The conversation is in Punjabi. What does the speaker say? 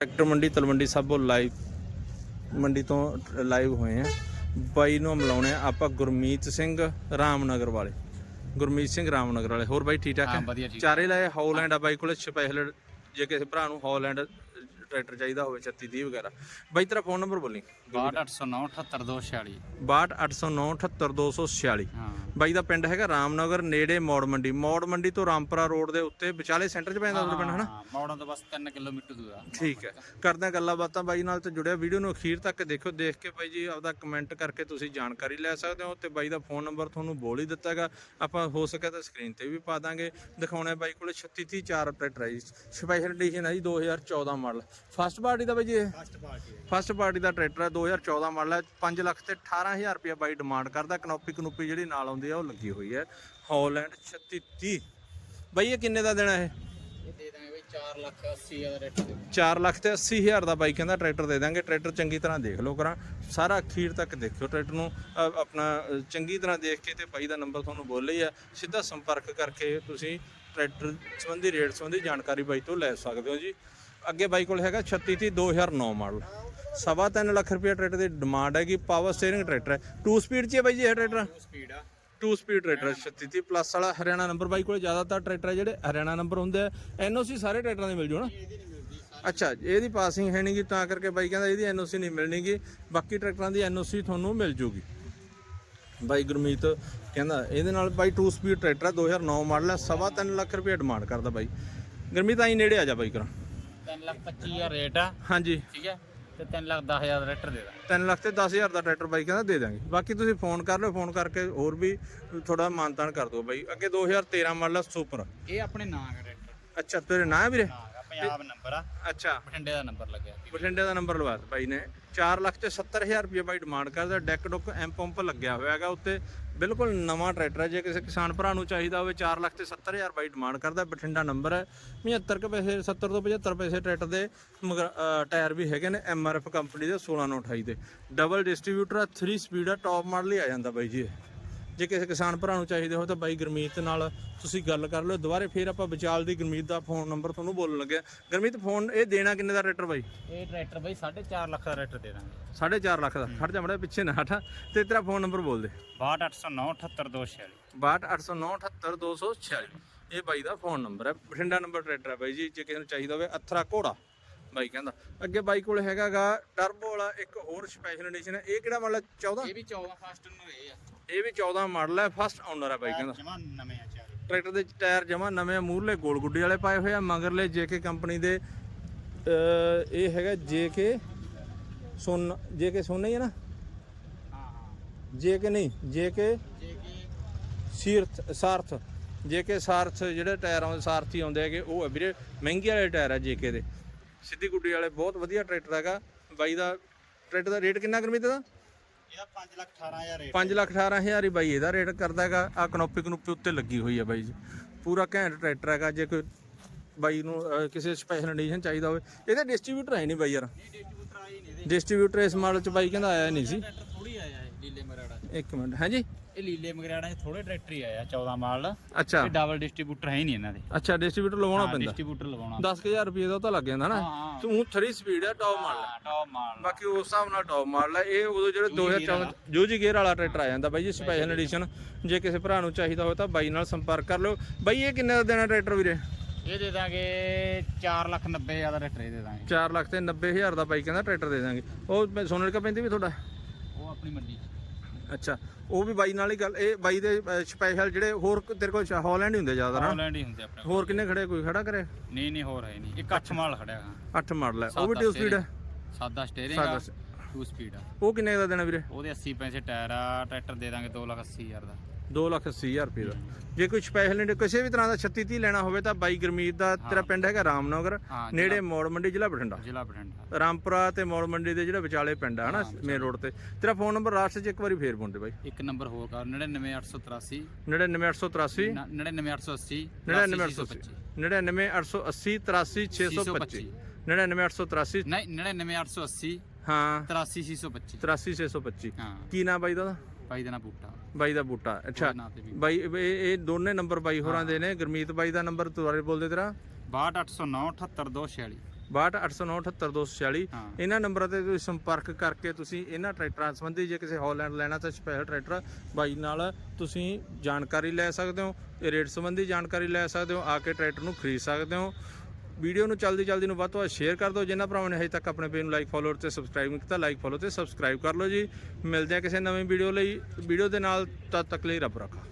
ਟਰੈਕਟਰ ਮੰਡੀ ਤਲਵੰਡੀ ਸਾਬੋ ਲਾਈਵ ਮੰਡੀ ਤੋਂ ਲਾਈਵ ਹੋਏ ਆ। ਬਾਈ ਨੂੰ ਮਿਲਾਉਣੇ ਆ ਆਪਾਂ ਗੁਰਮੀਤ ਸਿੰਘ ਰਾਮਨਗਰ ਵਾਲੇ। ਗੁਰਮੀਤ ਸਿੰਘ ਰਾਮਨਗਰ ਵਾਲੇ। ਹੋਰ ਬਾਈ ਠੀਕ ਠਾਕ ਹਾਂ, ਚਾਰੇ ਲਾਏ ਹੌਲੈਂਡ ਆ ਬਾਈ ਕੋਲੇ ਸਪੈਸ਼ਲ ਜੇ ਕਿਸੇ ਭਰਾ ਨੂੰ ਹੌਲੈਂਡ ਟਰੈਕਟਰ ਚਾਹੀਦਾ ਹੋਵੇ 36 30 ਵਗੈਰਾ। ਬਾਈ ਤੇਰਾ ਫੋਨ ਨੰਬਰ ਬੋਲੀ। 62809 78246 62809 ਹਾਂ। ਬਾਈ ਦਾ ਪਿੰਡ ਹੈਗਾ ਰਾਮਨਗਰ ਨੇੜੇ ਮੌੜ ਮੰਡੀ। ਮੌੜ ਮੰਡੀ ਤੋਂ ਰਾਮਪੁਰਾ ਰੋਡ ਦੇ ਉੱਤੇ ਵਿਚਾਲੇ ਸੈਂਟਰ 'ਚ ਪੈਂਦਾ ਤੁਹਾਡਾ ਪਿੰਡ ਹਨਾ? ਮੌੜਾਂ ਤੋਂ ਬਸ 3 ਕਿਲੋਮੀਟਰ ਦੂਰ ਆ। ਠੀਕ ਹੈ। ਕਰਦੇ ਗੱਲਾਂ ਬਾਤਾਂ ਬਾਈ ਨਾਲ ਤੇ ਜੁੜਿਆ। ਵੀਡੀਓ ਨੂੰ ਅਖੀਰ ਤੱਕ ਦੇਖਿਓ। ਦੇਖ ਕੇ ਬਾਈ ਜੀ ਆਪਦਾ ਕਮੈਂਟ ਕਰਕੇ ਤੁਸੀਂ ਜਾਣਕਾਰੀ ਲੈ ਸਕਦੇ ਹੋ ਤੇ ਬਾਈ ਦਾ ਫੋਨ ਨੰਬਰ ਤੁਹਾਨੂੰ ਬੋਲ ਹੀ ਦਿੱਤਾ ਹੈਗਾ। ਆਪਾਂ ਹੋ ਸਕਿਆ ਤਾਂ ਸਕਰੀਨ ਤੇ ਵੀ ਪਾ ਦਾਂਗੇ। ਦਿਖਾਉਣਾ ਬਾਈ ਕੋਲੇ 36 30 4 ਟਰੈਕਟਰ ਹੈ ਜੀ ਸਪੈਸ਼ਲ ਐਡੀਸ਼ਨ ਹੈ ਜੀ 2014 ਮਾਡਲ ਫਸਟ ਪਾਰਟੀ ਦਾ ਬਾਈ ਜੀ ਇਹ? ਫਸਟ ਪਾਰਟੀ ਫਸਟ ਪਾਰਟੀ ਦਾ ਟਰੈਕਟਰ ਹੈ 2014 ਮਾਡਲ ਹੈ 5 ਲੱਖ ਤੇ 18000 ਰੁਪਏ ਬਾਈ ਡਿਮਾਂਡ ਕਰਦਾ ਕਨੋਪੀ ਕਨੂਪੀ ਜਿਹੜੀ ਨਾਲ ਆਉਂਦੀ ਹੈ ਉਹ ਲੱਗੀ ਹੋਈ ਹੈ। ਹੌਲੈਂਡ 36 30 ਬਾਈ ਇਹ ਕਿੰਨੇ ਦਾ ਦੇਣਾ ਇਹ? ਇਹ ਦੇ ਦਾਂਗੇ ਬਈ 4 ਲੱਖ 80 ਹਜ਼ਾਰ ਦੇ 4 ਲੱਖ ਤੇ 80 ਹਜ਼ਾਰ ਦਾ ਬਾਈ ਕਹਿੰਦਾ ਟਰੈਕਟਰ ਦੇ ਦਾਂਗੇ। ਟਰੈਕਟਰ ਚੰਗੀ ਤਰ੍ਹਾਂ ਦੇਖ ਲਓ ਕਰਾਂ। ਸਾਰਾ ਅਖੀਰ ਤੱਕ ਦੇਖਿਓ ਟਰੈਕਟਰ ਨੂੰ। ਅ, ਆਪਣਾ ਅ, ਚੰਗੀ ਤਰ੍ਹਾਂ ਦੇਖ ਕੇ ਤੇ ਬਾਈ ਦਾ ਨੰਬਰ ਤੁਹਾਨੂੰ ਬੋਲੇ ਹੀ ਆ। ਸਿੱਧਾ ਸੰਪਰਕ ਕਰਕੇ ਤੁਸੀਂ ਟਰੈਕਟਰ ਸੰਬੰਧੀ ਰੇਟ ਸੰਬੰਧੀ ਜਾਣਕਾਰੀ ਬਾਈ ਤੋਂ ਲੈ ਸਕਦੇ ਹੋ ਜੀ। ਅੱਗੇ ਬਾਈ ਕੋਲ ਹੈਗਾ 36 30 2009 ਮਾਡਲ। ਸਵਾ ਤਿੰਨ ਲੱਖ ਰੁਪਏ ਟਰੈਕਟਰ ਦੀ ਡਿਮਾਂਡ ਹੈਗੀ ਪਾਵਰ ਸਟੀਅਰਿੰਗ ਟਰੈਕਟਰ ਹੈ। 2 ਸਪੀਡ 'ਚ ਹੈ ਬਾਈ ਜੀ ਇਹ ਟਰੈਕਟਰ? ਸਪੀਡ ਆ। 2 ਸਪੀਡ ਟਰੈਕਟਰ 36 30 ਪਲੱਸ ਵਾਲਾ ਹਰਿਆਣਾ ਨੰਬਰ ਬਾਈ ਕੋਲ ਜ਼ਿਆਦਾਤਰ ਟਰੈਕਟਰ ਹੈ ਜਿਹੜੇ ਹਰਿਆਣਾ ਨੰਬਰ ਹੁੰਦੇ ਆ। ਐਨਓਸੀ ਸਾਰੇ ਟਰੈਕਟਰਾਂ ਦੇ ਮਿਲ ਜੂ ਨਾ? ਅੱਛਾ ਇਹਦੀ ਪਾਸਿੰਗ ਹੈ ਨਹੀਂਗੀ ਤਾਂ ਕਰਕੇ ਬਾਈ ਕਹਿੰਦਾ ਇਹਦੀ ਐਨਓਸੀ ਨਹੀਂ ਮਿਲਣੀਗੀ ਬਾਕੀ ਟਰੈਕਟਰਾਂ ਦੀ ਐਨਓਸੀ ਤੁਹਾਨੂੰ ਮਿਲ ਜੂਗੀ। ਬਾਈ ਗੁਰਮੀਤ ਕਹਿੰਦਾ ਇਹਦੇ ਨਾਲ ਬਾਈ 2 ਸਪੀਡ ਟਰੈਕਟਰ ਹੈ 2009 ਮਾਡਲ ਹੈ ਸਵਾ ਤਿੰਨ ਲੱਖ ਰੁਪਏ ਡਿਮਾਂਡ ਕਰਦਾ ਬਾਈ। ਗੁਰਮੀਤ ਆਈ ਨੇੜੇ ਆ ਜਾ ਬਾਈ ਕਰਾਂ। 3 ਲੱਖ 25 ਹਜ਼ਾਰ ਰੇਟ ਆ। ਹਾਂਜੀ। ਠੀਕ ਹੈ? ਤੇ 3 ਲੱਖ 10 ਹਜ਼ਾਰ ਦਾ ਰੇਟਰ ਦੇ ਦਾਂਗੇ। 3 ਲੱਖ ਤੇ 10000 ਦਾ ਟਰੈਕਟਰ ਬਾਈ ਕਹਿੰਦਾ ਦੇ ਦਾਂਗੇ। ਬਾਕੀ ਤੁਸੀਂ ਫੋਨ ਕਰ ਲਓ ਫੋਨ ਕਰਕੇ ਹੋਰ ਵੀ ਥੋੜਾ ਮਾਨਤਾਨ ਕਰ ਦਿਓ ਬਾਈ। ਅੱਗੇ 2013 ਮਾਡਲ ਹੈ ਸੁਪਰ। ਇਹ ਆਪਣੇ ਨਾਂ ਦਾ ਰੇਟਰ ਅੱਛਾ ਤੇਰੇ ਨਾਂ ਹੈ ਵੀਰੇ? ਦਾ ਪੰਜਾਬ ਨੰਬਰ ਆ। ਅੱਛਾ। ਬਠਿੰਡੇ ਦਾ ਨੰਬਰ ਲੱਗਿਆ। ਬਠਿੰਡੇ ਦਾ ਨੰਬਰ ਲਵਾ ਦਿੱਤਾ ਬਾਈ ਨੇ। 4 ਲੱਖ ਤੇ 70000 ਰੁਪਏ ਬਾਈ ਡਿਮਾਂਡ ਕਰਦਾ। ਡੈਕ ਡੁੱਕ ਐਮ ਪੰਪ ਲੱਗਿਆ ਹੋਇਆ ਹੈਗਾ ਉੱਤੇ। ਬਿਲਕੁਲ ਨਵਾਂ ਟਰੈਕਟਰ ਹੈ। ਜੇ ਕਿਸੇ ਕਿਸਾਨ ਭਰਾ ਨੂੰ ਚਾਹੀਦਾ ਹੋਵੇ 4 ਲੱਖ ਤੇ 70000 ਬਾਈ ਡਿਮਾਂਡ ਕਰਦਾ। ਬਠਿੰਡਾ ਨੰਬਰ ਹੈ। 75 ਕੁ ਪੈਸੇ 70 ਤੋਂ 75 ਪੈਸੇ ਟਰੈਕਟਰ ਦੇ ਟਾਇਰ ਵੀ ਹੈਗੇ ਨੇ ਐਮ ਆਰ ਐਫ ਕੰਪਨੀ ਦੇ 1628 ਦੇ। ਡਬਲ ਡਿਸਟ੍ਰੀਬਿਊਟਰ ਆ 3 ਸਪੀਡ ਆ ਟੌਪ ਮਾਡਲ ਹੀ ਆ ਜਾਂਦਾ ਬਾਈ ਜੀ। ਜੇ ਕਿਸੇ ਕਿਸਾਨ ਭਰਾ ਨੂੰ ਚਾਹੀਦੇ ਹੋ ਤਾਂ ਬਾਈ ਗੁਰਮੀਤ ਨਾਲ ਤੁਸੀਂ ਗੱਲ ਕਰ ਲਓ। ਦੁਬਾਰੇ ਫੇਰ ਆਪਾਂ ਵਿਚਾਲ ਦੀ ਗੁਰਮੀਤ ਦਾ ਫੋਨ ਨੰਬਰ ਤੁਹਾਨੂੰ ਬੋਲਣ ਲੱਗਿਆ ਗੁਰਮੀਤ ਫੋਨ ਇਹ ਦੇਣਾ ਕਿੰਨੇ ਦਾ ਟਰੈਕਟਰ ਬਾਈ? ਇਹ ਟਰੈਕਟਰ ਬਈ 4.5 ਲੱਖ ਦਾ ਰੇਟਰ ਦੇ ਦਾਂਗੇ। 4.5 ਲੱਖ ਦਾ। ਖੜ ਜਾ ਮੜਾ ਪਿੱਛੇ ਨਾ ਹਟਾ। ਤੇ ਤੇਰਾ ਫੋਨ ਨੰਬਰ ਬੋਲ ਦੇ। 62809 78246 62809 ਇਹ ਬਾਈ ਦਾ ਫੋਨ ਨੰਬਰ ਹੈ। ਬਠਿੰਡਾ ਨੰਬਰ ਟਰੈਕਟਰ ਹੈ ਬਾਈ ਜੀ। ਜੇ ਕਿਸੇ ਨੂੰ ਚਾਹੀਦਾ ਹੋਵੇ ਅਥਰਾ ਘੋੜਾ। ਬਾਈ ਕਹਿੰਦਾ। ਅੱਗੇ ਬਾਈ ਕੋਲ ਹੈਗਾਗਾ ਟਰਬੋ ਵਾਲਾ ਇੱਕ ਹੋਰ ਸਪੈਸ਼ਲ ਐਡੀਸ਼ਨ ਹੈ। ਇਹ ਕਿਹੜਾ ਮਾਡਲ 14 ਇਹ ਵੀ 14 ਫਸਟ ਨੂੰ ਇਹ ਆ। ਇਹ ਵੀ 14 ਮਾਡਲ ਹੈ। ਫਸਟ ਓਨਰ ਹੈ ਬਾਈ ਕਹਿੰਦਾ। ਜਮਾ ਨਵੇਂ ਆ ਚਾਰੇ। ਟਰੈਕਟਰ ਦੇ ਟਾਇਰ ਜਮਾ ਨਵੇਂ ਮੂਰਲੇ ਗੋਲ ਗੁੱਡੀ ਵਾਲੇ ਪਾਏ ਹੋਏ ਆ। ਮਗਰਲੇ ਜੇਕੇ ਕੰਪਨੀ ਦੇ ਇਹ ਹੈਗਾ ਜੇਕੇ ਸੋਨ ਜੇਕੇ ਸੋਨਾ ਹੀ ਹੈ ਨਾ? ਹਾਂ ਹਾਂ। ਜੇਕੇ ਨਹੀਂ ਜੇ ਕਿ ਸੀਰਥ ਸਾਰਥ ਜੇਕੇ ਸਾਰਥ ਜਿਹੜੇ ਟਾਇਰ ਆਉਂਦੇ ਸਾਰਥੀ ਆਉਂਦੇ ਹੈਗੇ। ਉਹ ਵੀਰੇ ਮਹਿੰਗੇ ਵਾਲੇ ਟਾਇਰ ਆ ਜੇਕੇ ਦੇ। ਸਿੱਧੀ ਗੁੱਡੀ ਵਾਲੇ ਬਹੁਤ ਵਧੀਆ ਟਰੈਕਟਰ ਹੈਗਾ। ਬਾਈ ਦਾ ਟਰੈਕਟਰ ਦਾ ਰੇਟ ਕਿੰਨਾ ਕਰਮੀ ਦਾ ਇਹਦਾ 5 ਲੱਖ 18000 ਰੇਟ 5 ਲੱਖ 18000 ਹੀ ਬਾਈ ਇਹਦਾ ਰੇਟ ਕਰਦਾ ਹੈਗਾ। ਆ ਕਨੋਪੀ ਕਨੂਪੀ ਉੱਤੇ ਲੱਗੀ ਹੋਈ ਹੈ ਬਾਈ ਜੀ। ਪੂਰਾ ਘੈਂਟ ਟਰੈਕਟਰ ਹੈਗਾ ਜੇ ਕੋਈ ਬਾਈ ਨੂੰ ਅਹ, ਕਿਸੇ ਸਪੈਸ਼ਲ ਐਡੀਸ਼ਨ ਚਾਹੀਦਾ ਹੋਵੇ। ਇਹਦਾ ਡਿਸਟ੍ਰੀਬਿਊਟਰ ਹੈ ਨਹੀਂ ਬਾਈ ਯਾਰ। ਡਿਸਟ੍ਰੀਬਿਊਟਰ ਆਈ ਨਹੀਂ ਇਹਦੇ। ਡਿਸਟ੍ਰੀਬਿਊਟਰ ਇਸ ਮਾਡਲ ਚ ਬਾਈ ਕਹਿੰਦਾ ਆਇਆ ਨਹੀਂ ਸੀ ਟਰੈਕਟਰ ਥੋੜੀ ਆਇਆ ਇਹ ਲੀਲੇ ਮਗਰਾੜਾ ਇੱਕ ਮਿੰਟ ਹਾਂਜੀ? ਇਹ ਲੀਲੇ ਮਗਰਾੜਾ 'ਚ ਥੋੜੇ ਟਰੈਕਟਰ ਹੀ ਆਇਆ 14 ਮਾਡਲ ਅੱਛਾ। ਇਹ ਡਬਲ ਡਿਸਟ੍ਰੀਬਿਊਟਰ ਹੈ ਹੀ ਨਹੀਂ ਇਹਨਾਂ ਦੇ। ਅੱਛਾ ਡਿਸਟ੍ਰੀਬਿਊਟਰ ਲਵਾਉਣਾ ਪੈਂਦਾ। ਡਿਸਟ੍ਰੀਬਿਊਟਰ ਲਗਾਉਣਾ 10000 ਰੁਪਏ ਦਾ ਉਹ ਤਾਂ ਲੱਗ ਜਾਂਦਾ ਨਾ। ਹਾਂ। ਤੂੰ 3 ਸਪੀਡ ਹੈ ਟੌਪ ਮਾਡਲ ਹੈ। ਹਾਂ ਟੌਪ ਮਾਡਲ ਬਾਕੀ ਉਸ ਹਿਸਾਬ ਨਾਲ ਟੌਪ ਮਾਡਲ ਹੈ ਇਹ ਉਦੋਂ ਜਿਹੜੇ 2014 ਜੂਜੀ ਗੇਅਰ ਵਾਲਾ ਟਰੈਕਟਰ ਆ ਜਾਂਦਾ ਬਾਈ ਜੀ ਸਪੈਸ਼ਲ ਐਡੀਸ਼ਨ ਜੇ ਕਿਸੇ ਭਰਾ ਨੂੰ ਚਾਹੀਦਾ ਹੋਵੇ ਤਾਂ ਬਾਈ ਨਾਲ ਸੰਪਰਕ ਕਰ ਲਓ। ਬਾਈ ਇਹ ਕਿੰਨੇ ਦਾ ਦੇਣਾ ਟਰੈਕਟਰ ਵੀਰੇ? ਇਹ ਦੇ ਦਾਂਗੇ 4 ਲੱਖ 90 ਹਜ਼ਾਰ ਦਾ ਟਰੈਕਟਰ ਇਹ ਦੇ ਦਾਂਗੇ। 4 ਲੱਖ ਤੇ 90000 ਦਾ ਬਾਈ ਕਹਿੰਦਾ ਟਰੈਕਟਰ ਦੇ ਦਾਂਗੇ। ਉਹ ਸੋਨਲਕਾ ਪੈਂਦੀ ਵੀ ਤੁਹਾਡਾ। ਉਹ ਆਪਣੀ ਮੰਡੀ 'ਚ। ਅੱਛਾ ਉਹ ਵੀ ਬਾਈ ਨਾਲ ਹੀ ਗੱਲ ਇਹ ਬਾਈ ਦੇ ਸਪੈਸ਼ਲ ਜਿਹੜੇ ਹੋਰ ਕ- ਤੇਰੇ ਕੋਲ ਹਾਲੈਂਡ ਹੀ ਹੁੰਦੇ ਜ਼ਿਆਦਾ ਨਾ? ਹਾਲੈਂਡ ਹੀ ਹੁੰਦੇ ਆਪਣੇ ਕੋਲ। ਹੋਰ ਕਿੰਨੇ ਖੜੇ ਕੋਈ ਖੜਾ ਕਰੇ ਨਹੀਂ ਨਹੀਂ ਹੋਰ ਹੈ ਨਹੀਂ। ਇੱਕ ਅੱਠ ਮਾਲ ਖੜਿਆ ਹਾਂ। 8 ਮਾਡਲ ਹੈ ਉਹ ਵੀ 2 ਸਪੀਡ ਹੈ ਸਾਦਾ ਸਟੀਅਰਿੰਗ ਸਾਦਾ ਆ ਸ- 2 ਸਪੀਡ ਆ। ਉਹ ਕਿੰਨੇ ਦਾ ਦੇਣਾ ਵੀਰੇ? ਉਹਦੇ 80 ਪੈਸੇ ਟਾਇਰ ਆ ਟਰੈਕਟਰ ਦੇ ਦਾਂਗੇ 2 ਲੱਖ 80 ਹਜ਼ਾਰ ਦਾ। 2 ਲੱਖ 80 ਹਜ਼ਾਰ ਰੁਪਏ ਦਾ। ਜੇ ਕੋਈ ਸਪੈਸ਼ਲ ਨੇ ਕਿਸੇ ਵੀ ਤਰ੍ਹਾਂ ਦਾ 36 30 ਲੈਣਾ ਹੋਵੇ ਤਾਂ ਬਾਈ ਗੁਰਮੀਤ ਦਾ ਤੇਰਾ ਪਿੰਡ ਹੈਗਾ ਰਾਮਨਗਰ ਹਾਂ, ਨੇੜੇ ਮੋੜ ਮੰਡੀ ਜ਼ਿਲ੍ਹਾ ਬਠਿੰਡਾ। ਜ਼ਿਲ੍ਹਾ ਬਠਿੰਡਾ। ਰਾਮਪੁਰਾ ਤੇ ਮੋੜ ਮੰਡੀ ਦੇ ਜਿਹੜੇ ਵਿਚਾਲੇ ਪਿੰਡ ਆ ਹਨਾ ਮੇਨ ਰੋਡ ਤੇ। ਤੇਰਾ ਫੋਨ ਨੰਬਰ ਲਾਸਟ 'ਚ ਇੱਕ ਵਾਰੀ ਫੇਰ ਬੁੰਦੇ ਬਾਈ। ਇੱਕ ਨੰਬਰ ਹੋਰ ਕਰ 99883 99883 99880 99880 99880 83625 99883 ਨਹੀਂ 99880 ਹਾਂ। 83625 83625 ਹਾਂ। ਕੀ ਨਾਮ ਬਾਈ ਦਾ? ਉਹਦਾ? ਭਾਈ ਦਾ ਨਾਂ ਬੂਟਾ। ਬਾਈ ਦਾ ਬੂਟਾ ਅੱਛਾ। ਨਾਂ ਤੇ ਵੀ। ਬਾਈ ਇਹ ਇਹ ਦੋਨੇ ਨੰਬਰ ਬਾਈ ਹੋਰਾਂ ਦੇ ਨੇ। ਗੁਰਮੀਤ ਬਾਈ ਦਾ ਨੰਬਰ ਦੁਬਾਰੇ ਬੋਲ ਦੇ ਤੇਰਾ? 62809 78246 6289782246 ਹਾਂ। ਇਹਨਾਂ ਨੰਬਰਾਂ ਤੇ ਤੁਸੀਂ ਸੰਪਰਕ ਕਰਕੇ ਤੁਸੀਂ ਇਹਨਾਂ ਟਰੈਕਟਰਾਂ ਸੰਬੰਧੀ ਜੇ ਕਿਸੇ ਹਾਲੈਂਡ ਲੈਣਾ ਤਾਂ ਸਪੈਸ਼ਲ ਟਰੈਕਟਰ ਬਾਈ ਨਾਲ ਤੁਸੀਂ ਜਾਣਕਾਰੀ ਲੈ ਸਕਦੇ ਹੋ ਤੇ ਰੇਟ ਸੰਬੰਧੀ ਜਾਣਕਾਰੀ ਲੈ ਸਕਦੇ ਹੋ ਆ ਕੇ ਟਰੈਕਟਰ ਨੂੰ ਖਰੀਦ ਸਕਦੇ ਹੋ। ਵੀਡੀਓ ਨੂੰ ਜਲਦੀ ਚਲਦੀ ਨੂੰ ਵੱਧ ਤੋਂ ਵੱਧ ਸ਼ੇਅਰ ਕਰ ਦਿਓ। ਜਿਨ੍ਹਾਂ ਭਰਾਵਾਂ ਨੇ ਹਜੇ ਤੱਕ ਆਪਣੇ ਪੇਜ ਨੂੰ ਲਾਈਕ ਫੋਲੋ ਤੇ ਸਬਸਕ੍ਰਾਈਬ ਨਹੀਂ ਕੀਤਾ ਲਾਈਕ ਫੋਲੋ ਤੇ ਸਬਸਕ੍ਰਾਈਬ ਕਰ ਲਓ ਜੀ। ਮਿਲਦੇ ਆ ਕਿਸੇ ਨਵੀਂ ਵੀਡੀਓ ਲਈ। ਵੀਡੀਓ ਦੇ ਨਾਲ ਤਦ ਤੱਕ ਲਈ ਰੱਬ ਰੱਖਾ।